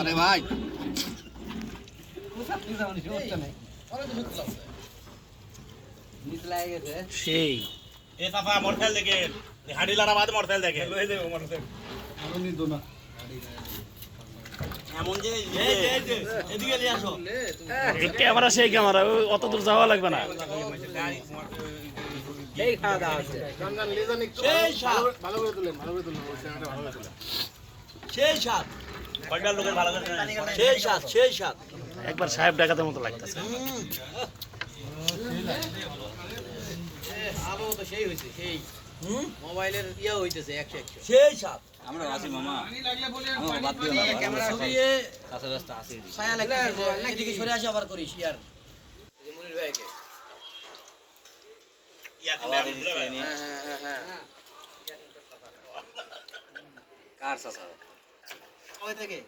আরে ভাই? সেই। এ সাফা মোটরসাইকেল দেখে। হাড়ি লারা বাদ মোটরসাইকেল দেখে। এমন যে এদিকে নিয়ে আসো। ক্যামেরা সেই ক্যামেরা। অত দূর যাওয়া লাগবে না। ভালো করে সেই সাত সেই সাত একবার সাহেব ডাকাতের মতো লাগতেছে। আলো তো সেই হইছে সেই। মোবাইলের ইয়া হইতেছে একশো একশো। সেই সাত আমরা আছি মামা। বাদ দিও না ক্যামেরা সরিয়ে কাছে আছি ছায়া লাগতেছে এদিকে সরে আসে আবার করিস ইয়ার। এই ভাইকে। আবার এই যে ট্রেনে কার চাচা? কবে থেকে।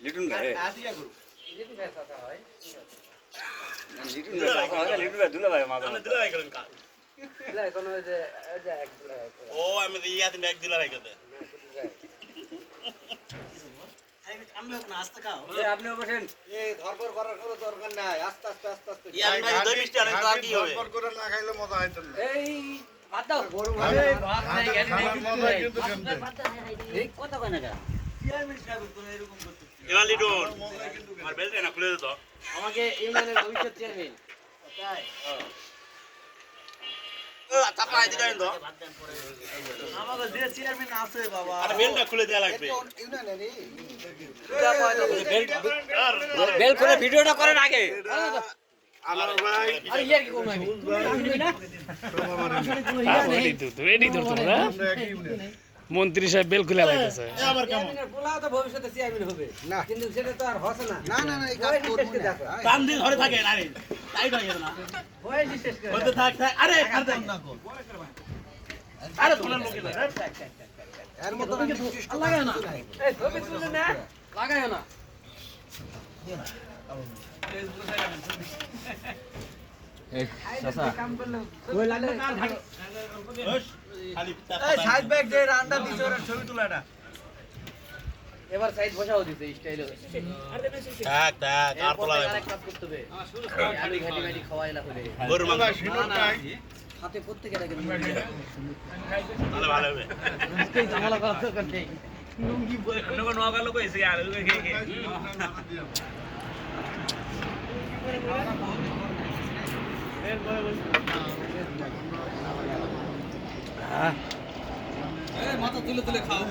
লিটন ভাই। আসিয়া করু লিটন ভাই চাচা হয়। লিটন ভাই দুলা ভাই মাঝে আমরা ভাই করেন কাজ এখন ওই যে এই যে এক ও দিলা ভাই করতে। আমি এখন আস্তে খাও। আপনি বসেন। এই কোনো কি ভাত দাও। গরম ভাত নাই এই কথা কেন? না আমাকে ইউনিয়নের ভবিষ্যৎ চেয়ারম্যান। তাই? চাপা এদিকে আইন তো। আমাকে যে চেয়ারম্যান আছে বাবা। আর বেলটা খুলে দেয়া লাগবে। বেল করে ভিডিওটা করেন আগে। আরে ইয়ার কি কোন আমি? রেডি তো রেডি তো তোমরা মন্ত্রী সাহেব বেল খুলে লাগতেছে ভবিষ্যতে চেয়ারম্যান হবে কিন্তু সেটা তো আর হচ্ছে না না না না এই কাজ করব না টান দিয়ে ধরে থাকে আরে টাইট হয়ে গেছে না বয়স শেষ করে বলতে থাক থাক আরে আর দেখ না আরে তোলার লোকে না এর মতো লাগায় না এই ছবি তুলে না লাগায় না কাম করলে ওই লাগলে এই সাইড ব্যাগ যে রান্না দিছে ওর ছবি তোলাটা এবার সাইড বসাও দিতে স্টাইল থাক থাক আর তোলা এরপর কাজ করতে হবে। আলু ঘাটি ঘাটি খাওয়াইলা করে গরু মাংস। হাতে প্রত্যেকে রাখে তাহলে ভালো হবে। ঝামেলা করার দরকার নেই। অন্য কোনো নগা লোক এসে আর খেয়ে খেয়ে। হ্যাঁ মাথা তুলে তুলে খাও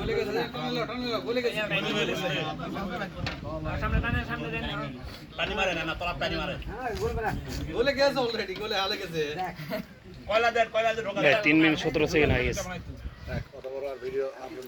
বলে গেছে টানলো টানলো বলে গেছে। পানি মারে না না পানি মারে। বলে গেছে অলরেডি বলে হালে গেছে। কয়লা দেন কয়লা দেন তিন মিনিট সতেরো সেকেন্ড হয়ে গেছে। কত বড় আর ভিডিও আপলোড